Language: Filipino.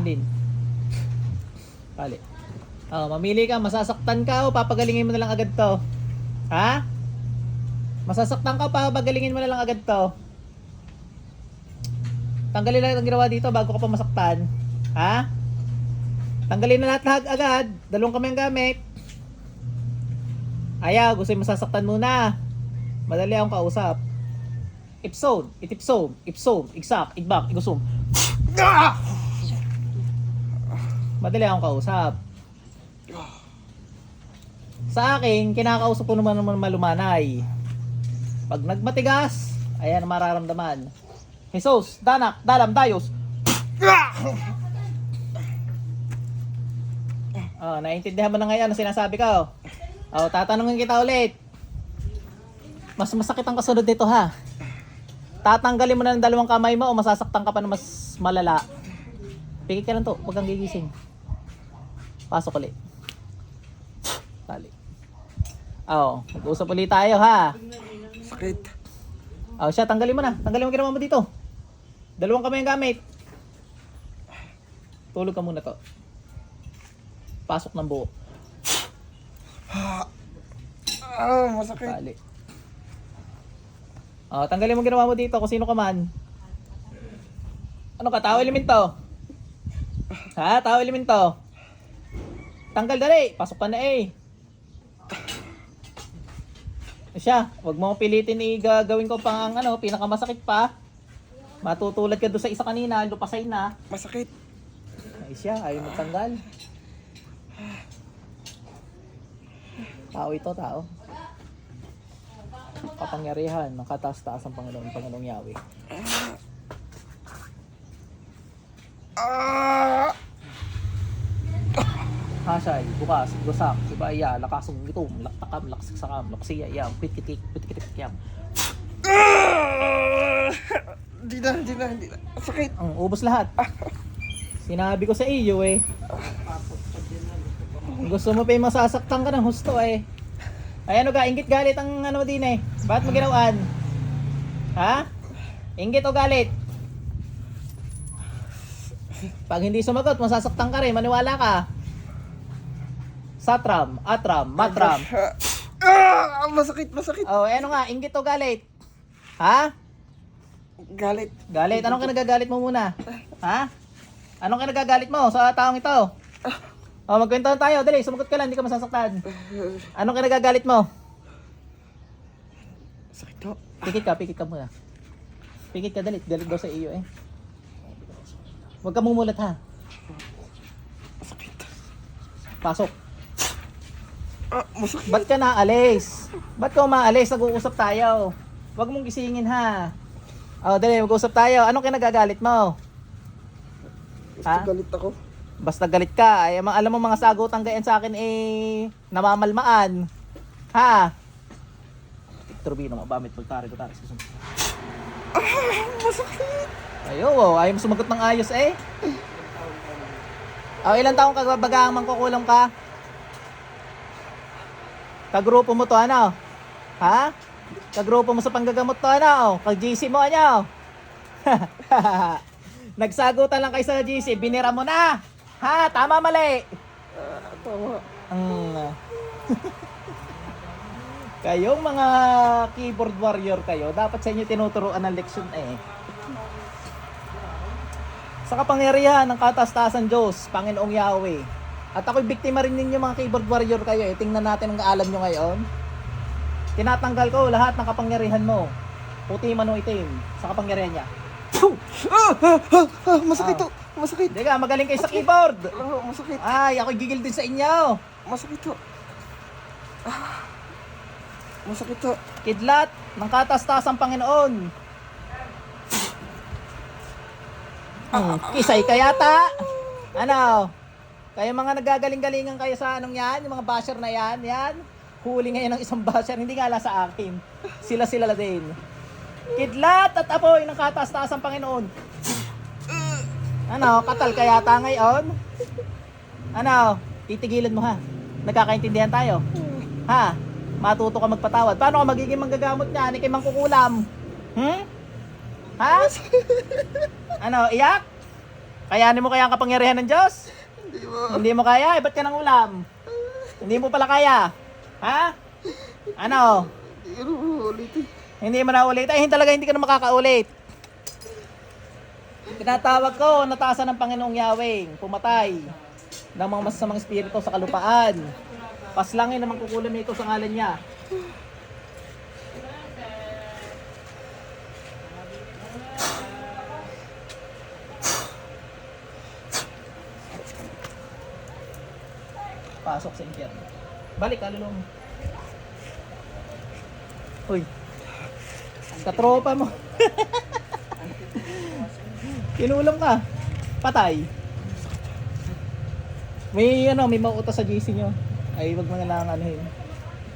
Din. Pali. Oh, mamili ka, masasaktan ka o papagalingin mo na lang agad to. Ha? Masasaktan ka o papagalingin mo na lang agad to. Tanggalin lang ang ginawa dito bago ka pa masaktan. Ha? Tanggalin na lahat lahat agad. Dalawang kami ang gamit. Ayaw, gusto yung masasaktan muna. Madali akong kausap. Ipsone, itipsone, ipsone, igsak, igbak, igusum. Madali akong kausap. Sa akin, kinakausap ko naman naman malumanay. Pag nagmatigas, ayan mararamdaman. Jesus, danak, dalam, dayos. Oh, naiintindihan mo na ngayon ang sinasabi ko. Oh, tatanungin kita ulit. Mas masakit ang kasunod nito ha. Tatanggalin mo na ng dalawang kamay mo o masasaktan ka pa na mas malala. Pigit ka lang to, huwag kang gigising. Pasok ulit. Tali. Oh, mag-usap ulit tayo ha. Sakit. Oh, siya, tanggalin mo na. Tanggalin mo ginawa mo dito. Dalawang kamay ang gamit. Tulog ka muna to. Pasok ng buo. Ah, masakit. Tali. Oh, tanggalin mo ginawa mo dito kung sino ka man. Ano ka, tao elemento? Ha, tao elemento? Tanggal dali, pasok ka na eh. Siya, wag mo pilitin i gagawin ko pang ang ano, pinakamasakit pa. Matutulad ka doon sa isa kanina, lupasay na. Masakit. Ay siya, ayaw magtanggal. Tao ito, tao. Kapangyarihan ng kataas-taas ang Panginoon, Panginoong Yahweh. Ah! Hasay, bukas, gusak, ibaya, lakasong gitom, laktakam, laksakam, laksiya, yam, pitkitik, pitkitik, yam. Hindi na, hindi na, hindi na. Sakit. Ang ubos lahat. Sinabi ko sa iyo eh. Gusto mo pa yung masasaktan ka ng husto eh. Ay ano ka, ingit galit ang ano din eh. Bakit mo ginawaan? Ha? Ingit o galit? Pag hindi sumagot, masasaktan ka rin, maniwala ka. Satram, atram, matram. Ah! Masakit, masakit. Oh, eh, ano nga, ingit o galit? Ha? Galit. Galit, anong kinagagalit mo muna? Ha? Anong kinagagalit mo sa taong ito? Oh, magkwentuhan tayo, dali, sumagot ka lang, hindi ka masasaktan. Anong kinagagalit mo? Sakit to. Pikit ka, pikit ka muna. Pikit ka, dali, galit daw sa iyo eh. Huwag ka mumulat ha. Sakit. Pasok. Ah, masakit. Ba't ka naalis? Ba't ka umaalis? Nag-uusap tayo. Huwag mong gisingin ha. Oh, dali, mag-uusap tayo. Anong kinagagalit mo? Ha? Galit ako. Basta galit ka, ay mga- alam mo mga sagutan gayan sa akin eh namamalmaan. Ha? Turbino, mabamit pagtari ko taris ko. Ah, masakit. Ayo, oh, ayaw mo sumagot ng ayos eh. Oh, ilang taong kagbabagang mangkukulam ka? Kagrupo mo to ano? Ha? Kagrupo mo sa panggagamot to ano? Kag-GC mo ano? Nagsagutan lang kayo sa GC, binira mo na! Ha? Tama mali! Ah, tama. Mm. Kayong mga keyboard warrior kayo, dapat sa inyo tinuturuan ng leksyon eh. Sa kapangyarihan ng kataas-taasan Diyos, Panginoong Yahweh. At ako'y biktima rin ninyo mga keyboard warrior kayo eh. Tingnan natin ang alam nyo ngayon. Tinatanggal ko lahat ng kapangyarihan mo. Puti man o itim sa kapangyarihan niya. Ah, ah, ah, ah, masakit to. Masakit. Ka, magaling kayo sa keyboard. Ah, masakit. Ay, ako'y gigil din sa inyo. Masakit to. Ah, masakit to. Kidlat ng kataas-taasang Panginoon. Hmm, kisay ka yata. Ano? Kayo mga nagagaling-galingan kayo sa anong yan, yung mga basher na yan, yan. Huli ngayon ng isang basher, hindi nga sa akin. Sila-sila la din. Kidlat at apoy ng kataas-taasang Panginoon. Ano, katal ka yata ngayon? Ano, titigilan mo ha. Nagkakaintindihan tayo. Ha? Matuto ka magpatawad. Paano ka magiging manggagamot niya? Ni kay mangkukulam? Hmm? Ha? ano, iyak? Kayanin mo kaya ang kapangyarihan ng Diyos? Hindi mo. Hindi mo kaya? Eh, ba't ka ng ulam? Hindi mo pala kaya? Ha? Ano? Hindi ko na ulitin. Hindi mo na ulit. Ay, hindi talaga hindi ka na makakaulit. Tinatawag ko, nataasan ng Panginoong Yahweh, pumatay ng mga masasamang espiritu sa kalupaan. Paslangin naman kukulam nito sa ngalan niya. Pasok sa impyerno. Balik, kalulong. Uy. Katropa mo. Kinulam ka. Patay. May ano, may mautos sa GC nyo. Ay, wag mo na lang anuhin.